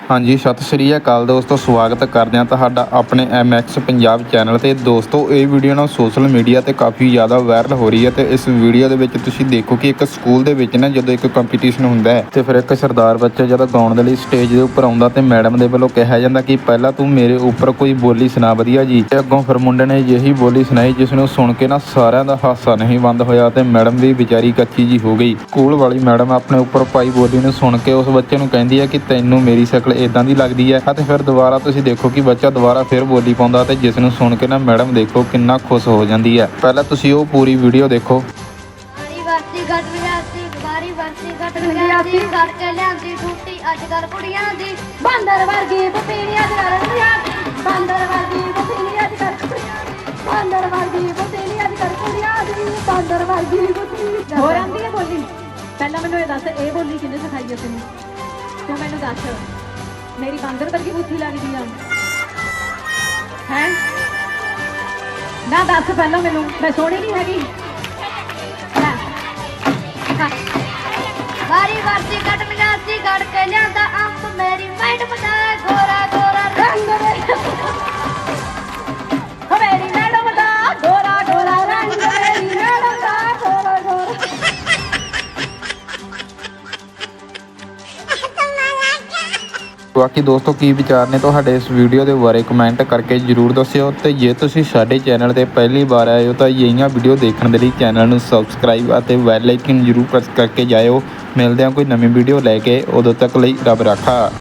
ਹਾਂਜੀ, ਸਤਿ ਸ਼੍ਰੀ ਅਕਾਲ ਦੋਸਤੋ, ਸਵਾਗਤ ਕਰਦੇ ਹਾਂ ਤੁਹਾਡਾ ਆਪਣੇ MX ਪੰਜਾਬ ਚੈਨਲ ਤੇ। ਦੋਸਤੋ, ਇਹ ਵੀਡੀਓ ਨਾ ਸੋਸ਼ਲ ਮੀਡੀਆ ਤੇ ਕਾਫੀ ਜ਼ਿਆਦਾ ਵਾਇਰਲ ਹੋ ਰਹੀ ਹੈ ਤੇ ਇਸ ਵੀਡੀਓ ਦੇ ਵਿੱਚ ਤੁਸੀਂ ਦੇਖੋ ਕਿ ਇੱਕ ਸਕੂਲ ਦੇ ਵਿੱਚ ਨਾ ਜਦੋਂ ਇੱਕ ਕੰਪੀਟੀਸ਼ਨ ਹੁੰਦਾ ਹੈ ਤੇ ਫਿਰ ਇੱਕ ਸਰਦਾਰ ਬੱਚਾ ਜਦੋਂ ਗਾਉਣ ਦੇ ਲਈ ਸਟੇਜ ਦੇ ਉੱਪਰ ਆਉਂਦਾ ਤੇ ਮੈਡਮ ਦੇ ਵੱਲੋਂ ਕਿਹਾ ਜਾਂਦਾ ਕਿ ਪਹਿਲਾਂ ਤੂੰ ਮੇਰੇ ਉੱਪਰ ਕੋਈ ਬੋਲੀ ਸੁਣਾ ਵਧੀਆ ਜੀ ਤੇ ਅੱਗੋਂ ਫਿਰ ਮੁੰਡੇ ਨੇ ਜਿਹੀ ਬੋਲੀ ਸੁਣਾਈ ਜਿਸ ਨੂੰ ਸੁਣ ਕੇ ਨਾ ਸਾਰਿਆਂ ਦਾ ਹਾਸਾ ਨਹੀਂ ਬੰਦ ਹੋਇਆ ਤੇ ਮੈਡਮ ਵੀ ਵਿਚਾਰੀ ਕੱਚੀ ਜੀ ਹੋ ਗਈ। ਸਕੂਲ ਵਾਲੀ ਮੈਡਮ ਆਪਣੇ ਉੱਪਰ ਪਾਈ ਬੋਲੀ ਨੂੰ ਸੁਣ ਕੇ ਉਸ ਬੱਚੇ ਨੂੰ ਕਹਿੰਦੀ ਹੈ ਕਿ ਤੈਨੂੰ ਮੇਰੀ ਸ਼ਕਲ ਇਦਾਂ ਦੀ ਲੱਗਦੀ ਹੈ। ਅਤੇ ਫਿਰ ਦੁਬਾਰਾ ਤੁਸੀਂ ਦੇਖੋ ਕਿ ਬੱਚਾ ਦੁਬਾਰਾ ਫਿਰ ਬੋਲੀ ਪਾਉਂਦਾ ਤੇ ਜਿਸ ਨੂੰ ਸੁਣ ਕੇ ਨਾ ਮੈਡਮ ਦੇਖੋ ਕਿੰਨਾ ਖੁਸ਼ ਹੋ ਜਾਂਦੀ ਹੈ। ਪਹਿਲਾਂ ਤੁਸੀਂ ਉਹ ਪੂਰੀ ਵੀਡੀਓ ਦੇਖੋ। ਵਾਰੀ ਵਰਤੀ ਗੱਡ ਵਿਆਸੀ ਵਾਰੀ ਵਰਤੀ ਗੱਡ ਵਿਆਸੀ ਕਰਕੇ ਲਿਆਂਦੀ ਟੂਟੀ ਅੱਜ ਕੱਲ ਕੁੜੀਆਂ ਦੀ। ਬਾਂਦਰ ਵਰਗੀ ਬੁੱਧੀ ਅੱਜ ਕੱਲ ਕੁੜੀਆਂ ਦੀ। ਬਾਂਦਰ ਵਰਗੀ ਬੁੱਧੀ ਅੱਜ ਕੱਲ ਕੁੜੀਆਂ ਦੀ। ਬਾਂਦਰ ਵਰਗੀ ਬੁੱਧੀ ਅੱਜ ਕੱਲ ਕੁੜੀਆਂ ਦੀ। ਬਾਂਦਰ ਵਰਗੀ ਬੁੱਧੀ ਹੋਰ ਆਂਦੀ ਹੈ ਬੋਲੀ? ਪਹਿਲਾਂ ਮੈਨੂੰ ਇਹ ਦੱਸ ਇਹ ਬੋਲੀ ਕਿਹਨੇ ਸਿਖਾਈ ਹੈ ਤੈਨੂੰ? ਤੂੰ ਮੈਨੂੰ ਦੱਸ। ਮੇਰੀ ਬਾਂਦਰ ਵਰਗੀ ਬੁੱਧੀ ਲੱਗਦੀ ਆ। ਹੈ? ਨਾ ਦੱਸ ਪਹਿਲਾਂ ਮੈਨੂੰ, ਮੈਂ ਸੋਹਣੀ ਨਹੀਂ ਹੈਗੀ। ਬਾਕੀ ਦੋਸਤੋ ਕੀ ਵਿਚਾਰ ਨੇ ਤੁਹਾਡੇ ਇਸ ਵੀਡੀਓ ਦੇ ਬਾਰੇ ਕਮੈਂਟ ਕਰਕੇ ਜਰੂਰ ਦੱਸਿਓ ਤੇ ਜੇ ਤੁਸੀਂ ਸਾਡੇ ਚੈਨਲ ਤੇ ਪਹਿਲੀ ਵਾਰ ਆਏ ਹੋ ਤਾਂ ਇਹੀਆਂ ਵੀਡੀਓ ਦੇਖਣ ਦੇ ਲਈ ਚੈਨਲ ਨੂੰ ਸਬਸਕ੍ਰਾਈਬ ਅਤੇ ਬੈਲ ਆਈਕਨ ਜਰੂਰ ਪ੍ਰੈਸ ਕਰਕੇ ਜਾਇਓ। ਮਿਲਦੇ ਹਾਂ ਕੋਈ ਨਵੀਂ ਵੀਡੀਓ ਲੈ ਕੇ। ਉਦੋਂ ਤੱਕ ਲਈ ਰੱਬ ਰਾਖਾ।